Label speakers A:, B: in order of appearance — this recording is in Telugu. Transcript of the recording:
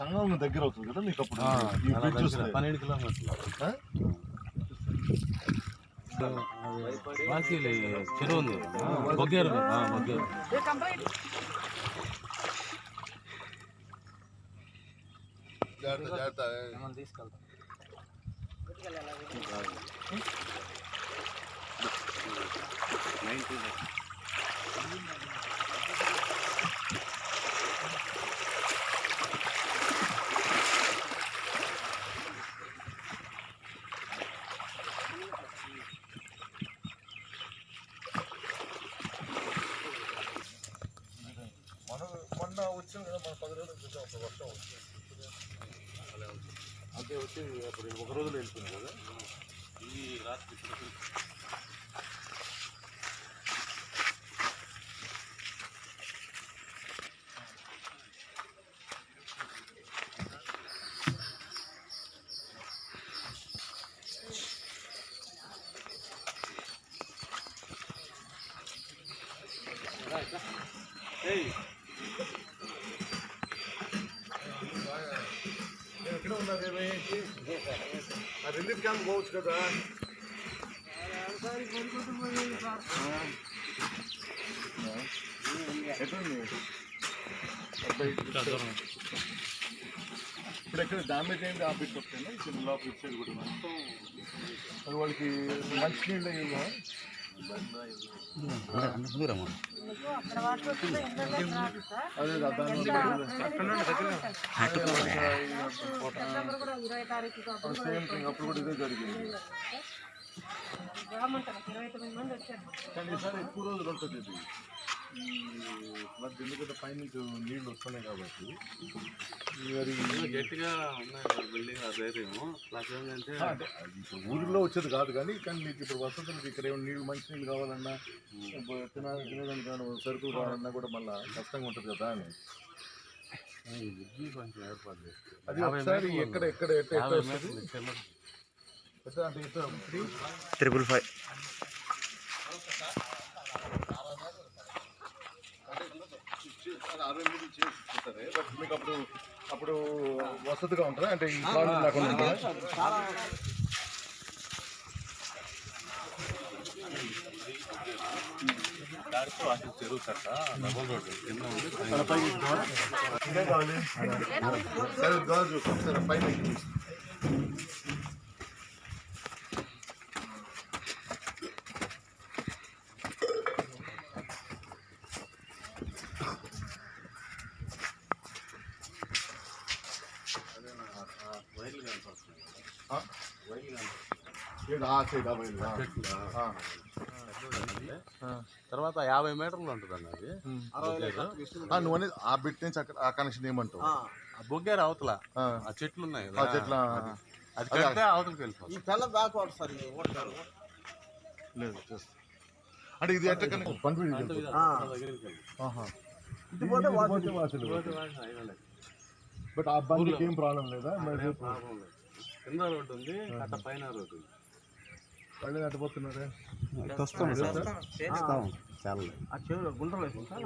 A: సంగం దగ్గర అవుతుంది కదా మీకు అప్పుడు ఈ bridge వస్తే.
B: పన్నెండు కిలోమీటర్లు.
A: ఆ?
B: బాకీలు చెరువు ఉంది. బొగ్గేరు ఆ, బొగ్గేరు.
A: జాగ్రత్త, జాగ్రత్త. అంటే వచ్చి అప్పుడు ఒక రోజులో వెళ్ళిపోయింది కదా
B: ఈ రాత్రి
A: నేను ఎక్కడ ఉన్నారేమి ఆ రిలీఫ్ క్యాంప్ పోవచ్చు కదా ఎట్లుంది అబ్బాయి ఇప్పుడు ఎక్కడ డామేజ్ అయింది ఆ బిట్ వస్తాయి చిన్న లోపల ఇటు సైడ్ కూడా మరి వాళ్ళకి మంచి నీళ్ళు
C: ఇరవై అప్పుడు
A: కూడా ఇదే జరిగింది.
C: తొమ్మిది మంది వచ్చారు
A: కానీ ఈసారి ఎక్కువ రోజులు ఉంటుంది ఇది. ఫ్లడ్ ఎందుకంటే పైనుంచి నీళ్ళు వస్తున్నాయి కాబట్టి. మరి
B: గట్టిగా ఉన్నాయి బిల్డింగ్ అదేమో ఏంటంటే
A: అంటే అది ఇప్పుడు ఊరిలో వచ్చేది కాదు కానీ కానీ మీకు ఇప్పుడు వసతులకు ఇక్కడ ఏమైనా నీళ్ళు మంచి నీళ్ళు కావాలన్నా ఇప్పుడు తిన తినడానికి కానీ సరుకులు కావాలన్నా కూడా మళ్ళీ కష్టంగా ఉంటుంది కదా అని. అది ఒకసారి ఎక్కడ ఎక్కడ ఎట్ట ఎట్ట
B: యాభై
A: వస్తుంది
B: మీటర్లు చెరువు.
A: ఎట్ట అంటే ఎట్ట త్రీ
D: త్రిపుల్ ఫైవ్
A: అరవై మీటర్లు చేసి ఇస్తారు బట్ మీకు అప్పుడు అప్పుడు వసతిగా ఉంటుందా? అంటే ఈ ప్రాబ్లం లేకుండా ఉంటుందా?
B: చెరువు కట్ట డబుల్ రోడ్డు కింద ఉంది
A: సరే ద్వారా చూస్తాం. సరే పైన
B: వైర్లు? వైర్లు. తర్వాత యాభై మీటర్లు ఉంటుందండి అది.
A: నువ్వు అనేది ఆ బిట్ నుంచి అక్కడ ఆ కనెక్షన్ ఏమంటావు?
B: ఆ. బొగ్గేరు అవతల.
A: ఆ.
B: చెట్లు ఉన్నాయి
A: ఆ చెట్ల
B: అది. కడితే అవతలకి వెళ్ళిపోతుంది.
E: ఈ పిల్ల బ్యాక్వర్డ్ సార్ ఇది ఓడతారు
A: లేదు చేస్తా అంటే ఇది ఎట్ట కనెక్ట్ పంపిణీ
E: ఇది పోతే
A: ఇది
E: వాటి
A: పోతే వాసులు.
B: పోతే వాడికి ఐదు
A: బట్ ఆ బండికి ఏం ప్రాబ్లం లేదా? మరి
B: ప్రాబ్లం లేదు. కింద రోడ్డు ఉంది కట్ట పైన రోడ్డు ఉంది
A: వాళ్ళు నడిపోతున్నారే
B: చాలా.
E: ఆ చెవులో గుండ్రలు వేసుకుంటా